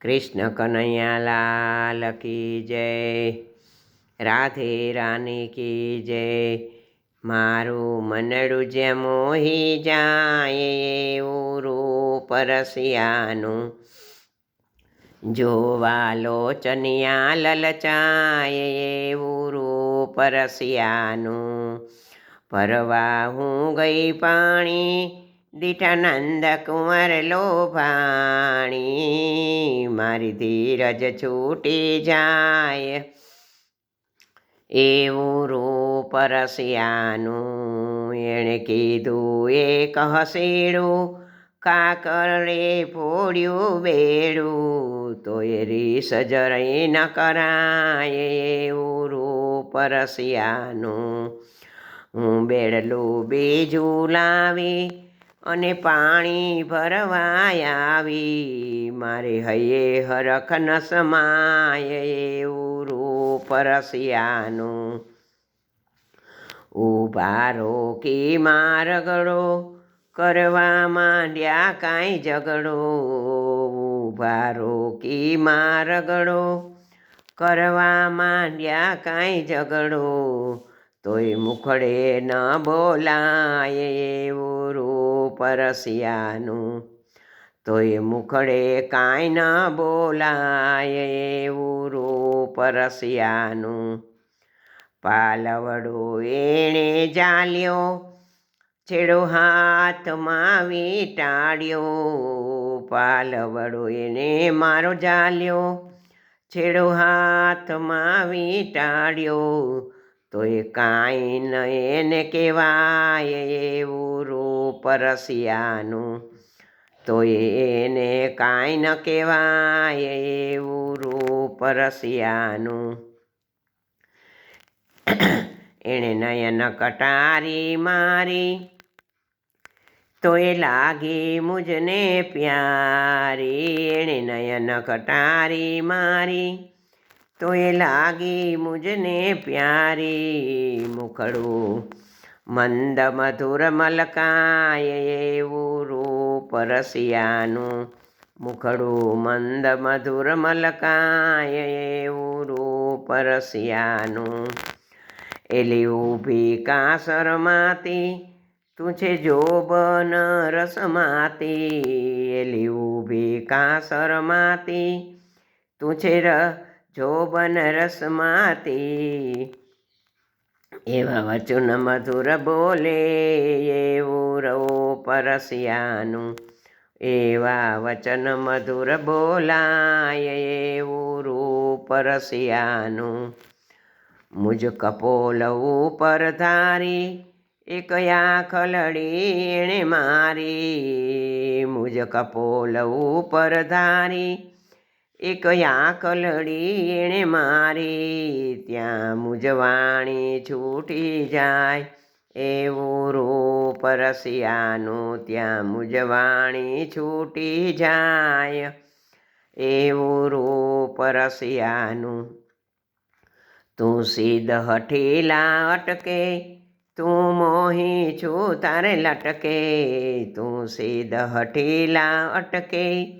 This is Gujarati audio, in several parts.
કૃષ્ણ કનૈયા લાલ કી જય, રાધે રાની કી જય, મારું મનડું જે મોહી જાય એવું રૂપ રસિયાનું. જોવા લોચનિયા લલચાય એવું રૂપ રસિયાનું. પરવા હું ગઈ પાણી દીઠાનંદ કુંવર લોભાણી, મારી ધીરજ છૂટી જાય. એવું રૂપ રસિયાનું એણે કીધું, એક હસીડું કાકરે ફોડ્યું બેડું, તો એ રીસ જરઈ ન કરાય એવું રૂપ રસિયાનું. હું બેડલું બીજું લાવી અને પાણી ભરવાયા આવી. મારે હૈયે હરખ ન સમાય એવું રૂપ રસિયાનું. ઊભા રોકી મારગડો કરવા માંડ્યા કાંઈ ઝઘડો. ઉભારો રોકી મારગડો કરવા માંડ્યા કાંઈ ઝઘડો. તોય મુખડે ન બોલાય એવું રૂપ રસિયાનું તોય મુખડે કાંઈ ન બોલાય એવું રૂપ પાલવડો એણે જાલ્યો, છેડો હાથમાં વીટાડ્યો પાલવડો એને મારો જાલ્યો, છેડો હાથમાં વીટાડ્યો તોય કાંઈ ન એને કહેવાય એવું રૂપ રસિયાનું તો એને કાંઈ ન કહેવાય એવું રૂપ રસિયાનું. એણે નયન કટારી મારી. તો એ લાગી મુજને પ્યારી. એણે નયન કટારી મારી. તો એ લાગી મુજને પ્યારી. મુખડું મંદ મધુર મલકાય એવું રૂપ રસિયાનું મુખડું મંદ મધુર મલકાય એવું રૂપ રસિયાનું એલી ઊભી કાસરમાતી તું છે જોબન રસમાતી એલી ઊભી કાસરમાતી ર જોબન રસમાતી એવા વચન મધુર બોલે એવું રવો પરસિયાનું. એવા વચન મધુર બોલાય એવું રૂપ મુજ કપોલ ઉપર ધારી, એક આખલડી એણે મારી. મુજ કપોલ ઉપર ધારી એક કલડી એણે મારી, ત્યાં મુજવાણી છૂટી જાય. એવું રૂપ રસિયાનું ત્યાં મુજવાણી છૂટી જાય. એવું રૂપ રસિયાનું તું સીધ હઠીલા અટકે તું મોહી છું તારે લટકે. તું સીધ હઠીલા અટકે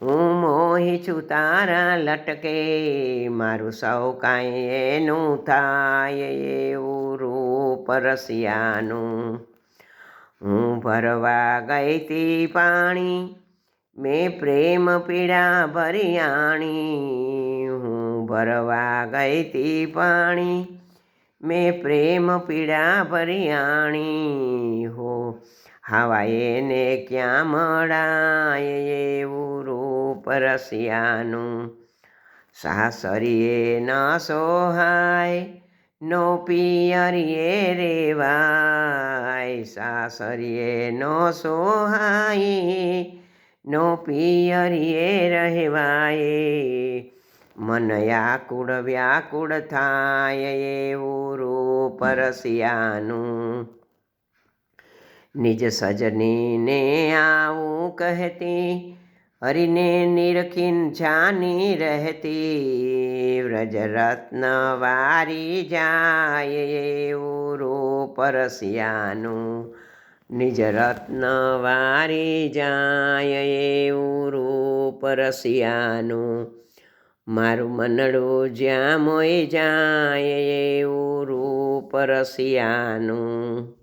હું મોહી છું તારા લટકે, મારું સૌ કાંઈ એનું થાય એવું રૂપ રસિયાનું. હું ભરવા ગઈ તી પાણી, મેં પ્રેમ પીડા ભરિયાણી હું ભરવા ગઈ તી પાણી, મેં પ્રેમ પીડા ભરિયાણી હો હાવા એને ક્યાં મળાય એવું રૂપ રસિયાનું? સાસરીએ ન સોહાય, નો પિયરીએ રેવાય. સાસરીએ નો સોહાય, નો પિયરીએ રહેવાય. મન વ્યાકુળ વ્યાકુળ થાય એવું રૂપ રસિયાનું. નિજ સજનીને આવું કહેતી, હરિને નિરખીન જાની રહેતી, વ્રજરત્ન વારી જાય એવું રૂપ રસિયાનું. નિજ રત્ન વારી જાય એવું રૂપ રસિયાનું. મારું મનડું જ્યાં મોય જાય એવું રૂપ રસિયાનું.